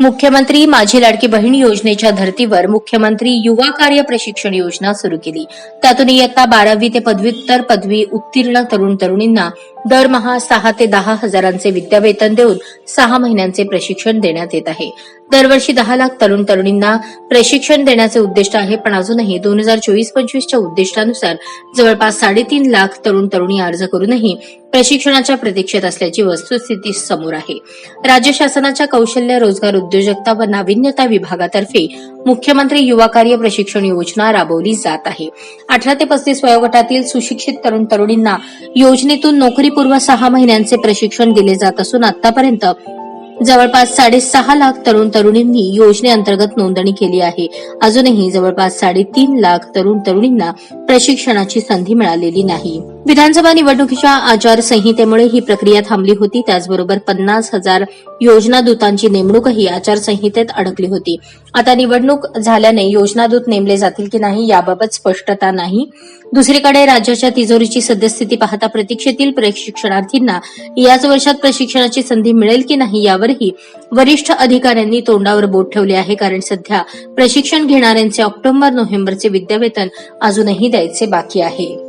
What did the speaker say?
मुख्यमंत्री माझी लाडकी बहीण योजनेच्या धर्तीवर मुख्यमंत्री युवा कार्य प्रशिक्षण योजना सुरू केली. त्यातून इयत्ता बारावी ते पदव्युत्तर पदवी उत्तीर्ण तरुण तरुणींना दरमहा सहा ते दहा हजारांचे विद्यावेतन देऊन सहा महिन्यांचे प्रशिक्षण देण्यात येत आहे. दरवर्षी दहा लाख तरुण तरुणींना प्रशिक्षण देण्याचे उद्दिष्ट आहे पण अजूनही दोन हजार चोवीस पंचवीसच्या उद्दिष्टानुसार जवळपास साडेतीन लाख तरुण तरुणी अर्ज करूनही प्रशिक्षणाच्या प्रतीक्षेत असल्याची वस्तुस्थिती समोर आहे. राज्य शासनाच्या कौशल्य रोजगार उद्योजकता व नाविन्यता विभागातर्फे मुख्यमंत्री युवा कार्य प्रशिक्षण योजना राबवली जात आहे. अठरा ते पस्तीस वयोगटातील सुशिक्षित तरुण तरुणींना योजनेतून नोकरीपूर्व सहा महिन्यांचे प्रशिक्षण दिले जात असून आतापर्यंत जवळपास साडेसहा लाख तरुण तरुणींनी योजनेअंतर्गत नोंदणी केली आहे. अजूनही जवळपास साडेतीन लाख तरुण तरुणींना प्रशिक्षणाची संधी मिळालेली नाही. विधानसभा निवडणुकीच्या आचारसंहितेमुळे ही प्रक्रिया थांबली होती. त्याचबरोबर पन्नास हजार योजनादूतांची नेमणूकही आचारसंहितेत अडकली होती. आता निवडणूक झाल्याने योजनादूत नेमले जातील की नाही याबाबत स्पष्टता नाही. दुसरीकडे राज्याच्या तिजोरीची सद्यस्थिती पाहता प्रतीक्षेतील प्रशिक्षणार्थींना याच वर्षात प्रशिक्षणाची संधी मिळेल की नाही यावरही वरिष्ठ अधिकाऱ्यांनी तोंडावर बोट ठेवले आहे. कारण सध्या प्रशिक्षण घेणाऱ्यांचे ऑक्टोबर नोव्हेंबरचे विद्यावेतन अजूनही करायचे बाकी आहे.